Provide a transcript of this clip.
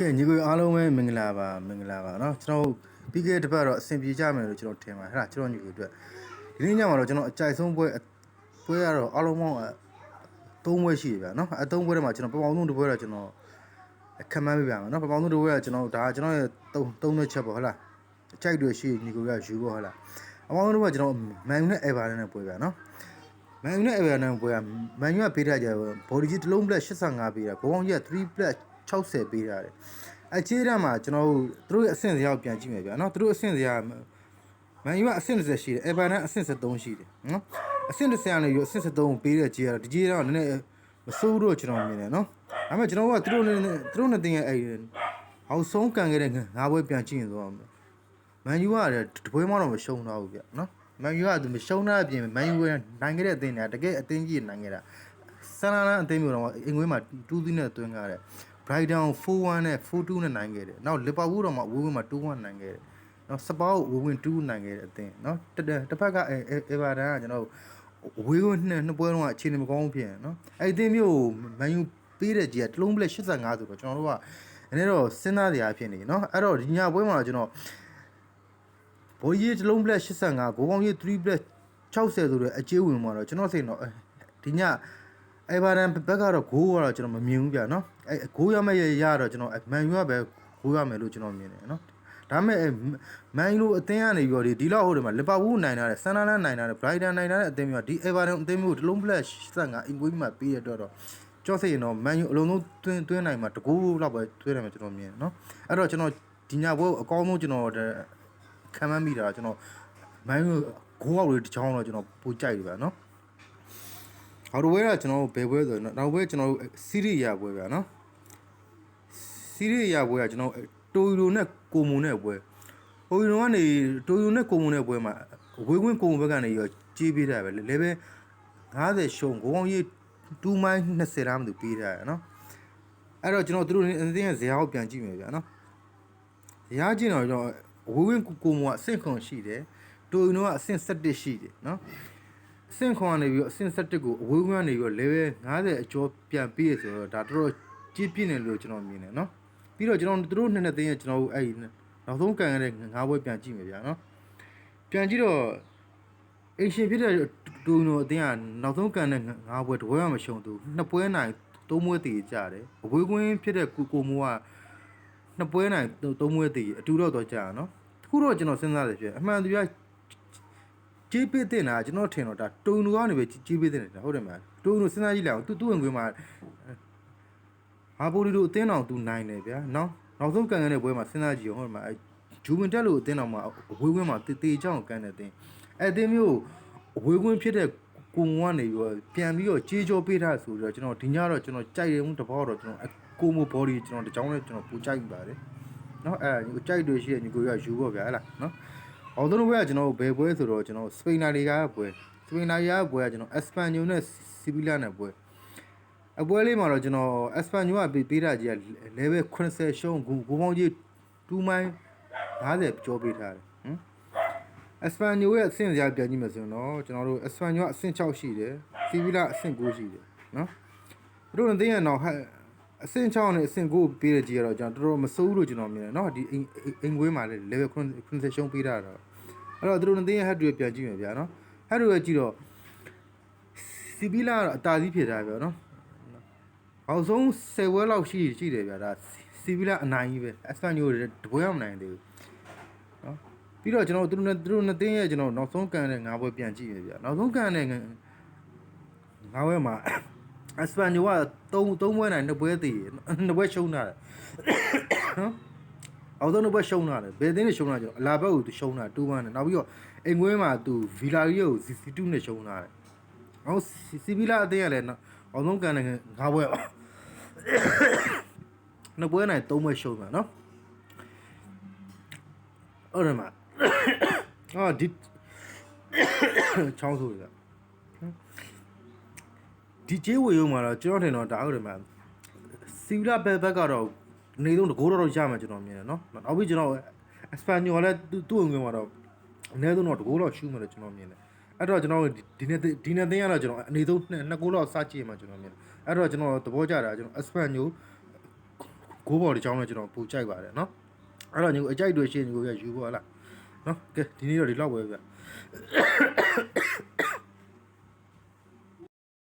ကဲညီကိုအားလုံးပဲမင်္ဂလာပါမင်္ဂလာပါเนาะကျွန်တော်ပြီးခဲ့တဲ့တစ်ပတ်တော့အဆင်ပြေကြမယ်လို့ကျွန်တော်ထင်ပါတယ်ဟဲ့လားကျွန်တော်ညီကိုအတွက်ဒီနေ့ညမှာတော့ကျွန်တော်အကြိုက်ဆုံးပွဲပွဲကတော့အားလုံးပေါင်းသုံးပွဲရှိတယ်ဗျာเนาะအဲသုံးပွဲထဲမှာကျွန်တော်ပပအောင်ဆုံးတစ်ပွဲတော့ကျွန်တော်အခက်မှန်းပြပြမယ်เนาะပပအောင်ဆုံးတစ်ပွဲကကျွန်တော်ဒါကျွန်တော်ရဲ့သုံးသုံးတဲ့ချက်ပေါ့ဟုတ်လားအကြိုက်တွေရှိညီကိုကယူပေါ့ဟုတ်လားအပေါင်းဆုံးတစ်ပွဲကျွန်တော်မန်ယူနဲ့အေဗာတန်နဲ့ပွဲဗျာเนาะမန်ယူနဲ့အေဗာတန်ပွဲကမန်ယူကပေးထားကြဘော်ဒီကြီးတစ်လုံးပလက်85ပေးတာဘောပေါင်းကြီးက3ပလက် 60ပေးထားတယ်အချေးရမှာကျွန်တော်တို့သူတို့ရဲ့အဆင့်စရာကိုပြန်ကြည့်မယ်ဗျာနော်သူတို့အဆင့်စရာမန်ယူကအဆင့်30ရှိတယ်အေဗာနန်အဆင့်73ရှိတယ်နော်အဆင့်30ကနေပြီးအဆင့်73ကိုပေးတဲ့ခြေကတော့ဒီခြေကတော့နည်းနည်းမစိုးဘူးတော့ကျွန်တော်မြင်တယ်နော်ဒါပေမဲ့ကျွန်တော်ကသူတို့နဲ့သူတို့နဲ့တင်ရဲ့အဲ့ဟောက်ဆုံးကန်ခဲ့တဲ့ငါးပွဲပြန်ကြည့်ရင်ဆိုတော့မန်ယူကလည်းတပွဲမှတော့မရှုံးတော့ဘူးဗျာနော်မန်ယူကသူမရှုံးတဲ့အပြင်မန်ယူကနိုင်ခဲ့တဲ့အသင်းတွေကတကယ်အသင်းကြီးနိုင်ခဲ့တာဆန်လာလန်အသင်းမျိုးတော့အင်္ဂွေးမှာ2-3နဲ့တွင်းကားတယ် Brighton 4-1နဲ့4-2နဲ့နိုင်ခဲ့တယ်။နောက် Liverpool တော့မှဝေးဝေးမှာ2-1နိုင်ခဲ့တယ်။နောက် Spurs ဝေးဝေး2နိုင်ခဲ့တဲ့အသင်းနော်တစ်တစ်ဖက်က Everton ကကျွန်တော်ဝေးဝေးနှစ်နှစ်ပွဲတော့အခြေအနေမကောင်းဖြစ်ရနော်။အဲ့ဒီအသင်းမျိုး Man U ပေးတဲ့ကြီးကတလုံးပလက်85ဆိုတော့ကျွန်တော်တို့ကအနေတော့စဉ်းစားစရာဖြစ်နေနော်။အဲ့တော့ဒီညပွဲမှာကျွန်တော်ဘောကြီးတလုံးပလက်85ဂိုးပေါင်းကြီး3ပလက်60ဆိုတဲ့အကျေးဝင်မှာတော့ကျွန်တော်စိတ်တော့ဒီည အေဗာရန်ဘက်ကတော့ဂိုးကတော့ကျွန်တော်မမြင်ဘူးဗျာနော်အဲဂိုးရမယ့်ရရတော့ကျွန်တော်မန်ယူကပဲဂိုးရမယ်လို့ကျွန်တော်မြင်တယ်နော်ဒါမဲ့မန်ယူလိုအသင်းကနေပြီးတော့ဒီလောက်ဟုတ်တယ်မှာလီဗာပူးနိုင်တာတဲ့ဆန်နာလန်နိုင်တာတဲ့ဘရိုက်တန်နိုင်တာတဲ့အသင်းမျိုးကဒီအေဗာရန်အသင်းမျိုးတလုံးပလက်85အင်ကွေးမှာပေးရတော့တော့ကြောက်စိတ်ရင်တော့မန်ယူအလုံးလုံးတွင်းတွင်းနိုင်မှာတကူလောက်ပဲတွင်းနိုင်မှာကျွန်တော်မြင်တယ်နော်အဲ့တော့ကျွန်တော်ဒီညပွဲအကောင်းဆုံးကျွန်တော်ခံမှန်းမိတာကျွန်တော်မန်ယူဂိုးအောက်တွေတစ်ချောင်းတော့ကျွန်တော်ပိုကြိုက်တယ်ဗျာနော် ဟော်ဒဝဲကကျွန်တော်တို့ဘယ်ပွဲဆိုတော့နောက်ပွဲကျွန်တော်တို့စီးရီးယာပွဲဗျာနော်စီးရီးယာပွဲကကျွန်တော်တိုယိုနဲ့ကိုမွန်နဲ့ပွဲတိုယိုကနေတိုယိုနဲ့ကိုမွန်နဲ့ပွဲမှာဝေးဝင်းကိုမွန်ဘက်ကနေရောကြီးပေးတာပဲလေပဲ50ရှုံဂိုးအောင်ကြီး2မိုင်း20ရာမသူပေးတာရနော်အဲ့တော့ကျွန်တော်တို့အတင်းရဲ့ဇရာကိုပြန်ကြည့်မယ်ဗျာနော်ဇရာကြည့်တော့ကျွန်တော်ဝေးဝင်းကိုမွန်ကအဆင့်ခွန်ရှိတယ်တိုယိုကအဆင့်17ရှိတယ်နော် အဆင့်ခွန်ကနေပြီးတော့အဆင့်7ကိုအဝေးဝန်းကနေပြီးတော့ level 50အကျော်ပြန်ပြီးရဆိုတော့ဒါတော်တော်ကြီးပြင်းတယ်လို့ကျွန်တော်မြင်တယ်နော်ပြီးတော့ကျွန်တော်တို့နှစ်နှစ်သိန်းရဲ့ကျွန်တော်တို့အဲ့ဒီနောက်ဆုံးကန်ရတဲ့ငါးဘွဲပြန်ကြည့်မယ်ဗျာနော်ပြန်ကြည့်တော့အရှင်ဖြစ်တဲ့တူနိုအတင်းကနောက်ဆုံးကန်တဲ့ငါးဘွဲတပွဲမှမရှုံသူနှစ်ပွဲနိုင်သုံးပွဲတည်ကြတယ်အဝေးကွင်းဖြစ်တဲ့ကိုကိုမိုးကနှစ်ပွဲနိုင်သုံးပွဲတည်အတူတော့တော့ကြာနော်တခုတော့ကျွန်တော်စဉ်းစားတယ်ဖြစ်အမှန်တရား ကြေးပေးတင်တာကျွန်တော်ထင်တော့ဒါတုံလူကနေပဲကြေးပေးတင်တယ်ဟုတ်တယ်မလားတုံလူစဉ်းစားကြည့်လိုက်အောင်သူသူ့ဝင်ခွေးမှာဟာပိုလီတို့အသင်းတော်သူနိုင်တယ်ဗျာနော်နောက်ဆုံးကန်ကန်တဲ့ပွဲမှာစဉ်းစားကြည့်အောင်ဟုတ်တယ်မလားဂျူဝင်တက်လို့အသင်းတော်မှာအဝေးဝင်းမှာတေတေချောင်းကန်တဲ့အသင်းအဲ့အသင်းမျိုးအဝေးဝင်းဖြစ်တဲ့ကိုမွန်ကနေပြီးတော့ပြန်ပြီးတော့ကြေးကြောပေးထားဆိုတော့ကျွန်တော်ဒီညတော့ကျွန်တော်ကြိုက်တယ်မှုတဘောတော့ကျွန်တော်ကိုမိုဘော်ဒီကျွန်တော်တကြောင်းနဲ့ကျွန်တော်ပူကြိုက်ပါတယ်နော်အဲ့ကြိုက်တွေရှိတဲ့ညီကိုရယူပေါ့ဗျာဟဲ့လားနော် အော်တို့ဘက်ကကျွန်တော်တို့ဘယ်ပွဲဆိုတော့ကျွန်တော်စပိန်နာတွေကပွဲစပိန်နာတွေကပွဲကကျွန်တော်အက်စပန်ညိုနဲ့စီဗီလာနဲ့ပွဲအပွဲလေးမှာတော့ကျွန်တော်အက်စပန်ညိုကပေးပေးတာကြီးက level 80ရှုံးဂူဂူပေါင်းကြီး2မိုင်း50ကျော်ပေးထားတယ်ဟမ်အက်စပန်ညိုရဲ့အဆင့်စရာပြန်ကြည့်မယ်ဆိုရင်တော့ကျွန်တော်တို့အက်စပန်ညိုကအဆင့်6ရှိတယ်စီဗီလာအဆင့်9ရှိတယ်နော်သူတို့နဲ့တင်းရအောင်ဟဲ့ အဆင့်6နဲ့အဆင့်9ပေးတဲ့ကြီးကတော့ကျွန်တော်တော်တော်မစိုးဘူးလို့ကျွန်တော်မြင်တယ်เนาะဒီအင်ငွေးမှာလည်း level 80ရှုံးပေးတာတော့ အဲ့တော့သူတို့နဲ့တင်းရဲ့ head တွေပြန်ကြည့်မယ်ဗျာနော် head တွေကြည့်တော့စီဗီလာကတော့အတားကြီးဖြစ်တာဗျာနော်အောင်ဆုံး10ဝဲလောက်ရှိရှိတယ်ဗျာဒါစီဗီလာအနိုင်ကြီးပဲအက်စပန်ညိုတပွဲမနိုင်သေးဘူးနော်ပြီးတော့ကျွန်တော်တို့နဲ့သူတို့နဲ့တင်းရဲ့ကျွန်တော်နောက်ဆုံးကန်တဲ့ငါးပွဲပြန်ကြည့်ရဗျာနောက်ဆုံးကန်တဲ့ငါးပွဲမှာ အက်စပန်ညိုက3 3ပွဲနိုင်2ပွဲတည်2ပွဲရှုံးတာနော်အောင်ဆုံးတော့ဘက်ရှုံးတာလေဘယ်တင်းနဲ့ရှုံးတာကျတော့အလာဘက်ကိုသူရှုံးတာတူပန်းတယ်နောက်ပြီးတော့အိမ်ငွေးမှာသူဗီလာရီကိုစီတူနဲ့ရှုံးတာတယ်အောင်စီဗီလာအတင်းရလဲနော်အောင်ဆုံးကန်တဲ့ငါးဘွဲနှစ်ပွဲနိုင်သုံးပွဲရှုံးတာနော်အဲ့ဒါမှအာဒီချောင်းဆိုရ ဒီကျေးဝေရုံမှာတော့ကျွန်တော်ထင်တော့ဒါဟုတ်တယ်မှစီဗီလာဘက်ဘက်ကတော့နေဆုံးတကိုးတော့ရမှာကျွန်တော်မြင်တယ်နော်နောက်ပြီးကျွန်တော်အစပန်ညိုလည်းသူ့ဝင်ဝင်မှာတော့အနည်းဆုံးတော့တကိုးတော့ရှူးမယ်လို့ကျွန်တော်မြင်တယ်အဲ့တော့ကျွန်တော်ဒီနေ့ဒီနေ့သိရတော့ကျွန်တော်အနေဆုံးနှစ်ကိုးတော့စကြည့်မှာကျွန်တော်မြင်တယ်အဲ့တော့ကျွန်တော်သဘောကျတာကျွန်တော်အစပန်ညိုဂကိုးဘော်ဒီချောင်းနဲ့ကျွန်တော်ပူကြိုက်ပါတယ်နော်အဲ့တော့ညီကိုအကြိုက်တွေရှင်းညီကိုရယူဖို့ဟလားနော်ကဲဒီနေ့တော့ဒီလောက်ပဲဗျ